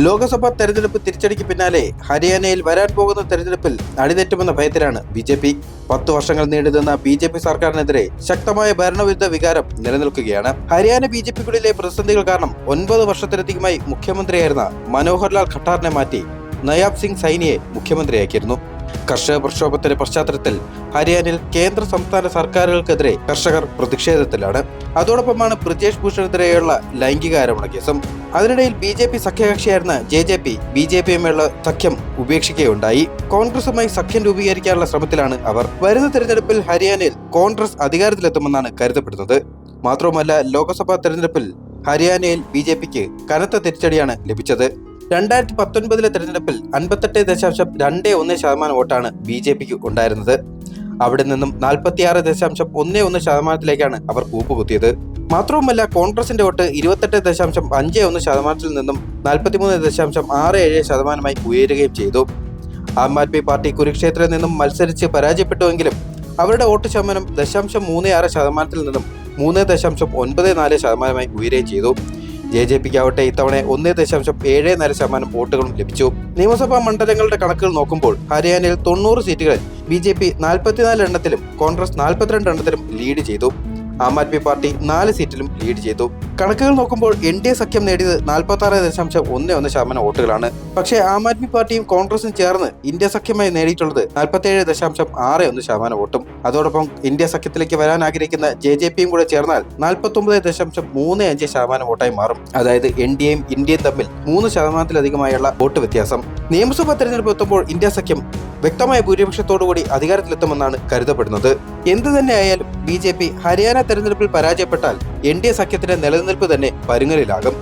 ലോക്സഭാ തെരഞ്ഞെടുപ്പ് തിരിച്ചടിക്ക് പിന്നാലെ ഹരിയാനയിൽ വരാൻ പോകുന്ന തെരഞ്ഞെടുപ്പിൽ അടിതെറ്റുമെന്ന ഭയത്തിലാണ് ബി ജെ പി. പത്ത് വർഷങ്ങൾ നീണ്ടുനിന്ന ബി ജെ പി സർക്കാരിനെതിരെ ശക്തമായ ഭരണവിരുദ്ധ വികാരം നിലനിൽക്കുകയാണ്. ഹരിയാന ബി ജെ പിക്കുള്ളിലെ പ്രതിസന്ധികൾ കാരണം ഒൻപത് വർഷത്തിലധികമായി മുഖ്യമന്ത്രിയായിരുന്ന മനോഹർലാൽ ഖട്ടാറിനെ മാറ്റി നയാബ് സിംഗ് സൈനിയെ മുഖ്യമന്ത്രിയാക്കിയിരുന്നു. കർഷക പ്രക്ഷോഭത്തിന്റെ പശ്ചാത്തലത്തിൽ ഹരിയാനയിൽ കേന്ദ്ര സംസ്ഥാന സർക്കാരുകൾക്കെതിരെ കർഷകർ പ്രതിഷേധത്തിലാണ്. അതോടൊപ്പമാണ് ബ്രിജേഷ് ഭൂഷണെതിരെയുള്ള ലൈംഗിക ആരോപണ കേസും. അതിനിടയിൽ B J P സഖ്യകക്ഷിയായിരുന്ന J J P B J പിയുമായുള്ള സഖ്യം ഉപേക്ഷിക്കുകയുണ്ടായി. കോൺഗ്രസുമായി സഖ്യം രൂപീകരിക്കാനുള്ള ശ്രമത്തിലാണ് അവർ. വരുന്ന തെരഞ്ഞെടുപ്പിൽ ഹരിയാനയിൽ കോൺഗ്രസ് അധികാരത്തിലെത്തുമെന്നാണ് കരുതപ്പെടുന്നത്. മാത്രവുമല്ല ലോക്സഭാ തെരഞ്ഞെടുപ്പിൽ ഹരിയാനയിൽ ബി ജെ പിക്ക് കനത്ത തിരിച്ചടിയാണ് ലഭിച്ചത്. രണ്ടായിരത്തി പത്തൊൻപതിലെ തെരഞ്ഞെടുപ്പിൽ അൻപത്തെട്ട് ദശാംശം രണ്ട് ഒന്ന് ശതമാനം വോട്ടാണ് ബി ജെ പിക്ക് ഉണ്ടായിരുന്നത്. അവിടെ നിന്നും നാൽപ്പത്തിയാറ് ദശാംശം ഒന്ന് ഒന്ന് ശതമാനത്തിലേക്കാണ് അവർ കൂപ്പുകുത്തിയത് മാത്രവുമല്ല കോൺഗ്രസിന്റെ വോട്ട് ഇരുപത്തെട്ട് ദശാംശം അഞ്ച് ഒന്ന് ശതമാനത്തിൽ നിന്നും നാൽപ്പത്തിമൂന്ന് ദശാംശം ആറ് ഏഴ് ശതമാനമായി ഉയരുകയും ചെയ്തു. ആം ആദ്മി പാർട്ടി കുരുക്ഷേത്രയിൽ നിന്നും മത്സരിച്ച് പരാജയപ്പെട്ടുവെങ്കിലും അവരുടെ വോട്ട് ശതമാനം ദശാംശം മൂന്ന് ആറ് ശതമാനത്തിൽ നിന്നും മൂന്ന് ദശാംശം ഒൻപത് നാല് ശതമാനമായി ഉയരുകയും ചെയ്തു. ജെ ജെ പിക്ക് ആവട്ടെ ഇത്തവണ ഒന്നേ ദശാംശം ഏഴ് നാല് ശതമാനം വോട്ടുകളും ലഭിച്ചു. നിയമസഭാ മണ്ഡലങ്ങളുടെ കണക്കുകൾ നോക്കുമ്പോൾ ഹരിയാനയിൽ തൊണ്ണൂറ് സീറ്റുകളിൽ ബി ജെ പി നാൽപ്പത്തിനാല് എണ്ണത്തിലും കോൺഗ്രസ് നാൽപ്പത്തിരണ്ട് എണ്ണത്തിലും ലീഡ് ചെയ്തു. ആം ആദ്മി പാർട്ടി നാല് സീറ്റിലും ലീഡ് ചെയ്തു. കണക്കുകൾ നോക്കുമ്പോൾ എൻ ഡി എ സഖ്യം നേടിയത് നാൽപ്പത്തി ആറ് ദശാംശം ഒന്ന് ഒന്ന് ശതമാനം വോട്ടുകളാണ്. പക്ഷേ ആം ആദ്മി പാർട്ടിയും കോൺഗ്രസും ചേർന്ന് ഇന്ത്യ സഖ്യമായി നേടിയിട്ടുള്ളത് നാൽപ്പത്തിയേഴ് ദശാംശം ആറ് ഒന്ന് ശതമാനം വോട്ടും. അതോടൊപ്പം ഇന്ത്യ സഖ്യത്തിലേക്ക് വരാൻ ആഗ്രഹിക്കുന്ന ജെ ജെ പിയും കൂടെ ചേർന്നാൽ നാൽപ്പത്തൊമ്പത് ദശാംശം മൂന്ന് അഞ്ച് ശതമാനം വോട്ടായി മാറും. അതായത് എൻ ഡി എയും ഇന്ത്യയും തമ്മിൽ മൂന്ന് ശതമാനത്തിലധികമായുള്ള വോട്ട് വ്യത്യാസം. നിയമസഭാ തെരഞ്ഞെടുപ്പ് എത്തുമ്പോൾ ഇന്ത്യ സഖ്യം വ്യക്തമായ ഭൂരിപക്ഷത്തോടുകൂടി അധികാരത്തിലെത്തുമെന്നാണ് കരുതപ്പെടുന്നത്. എന്തു തന്നെയായാലും ബി ജെ പി ഹരിയാന തെരഞ്ഞെടുപ്പിൽ പരാജയപ്പെട്ടാൽ എൻ ഡി എ സഖ്യത്തിന്റെ നിലനിൽപ്പ് തന്നെ പരുങ്ങലിലാകും.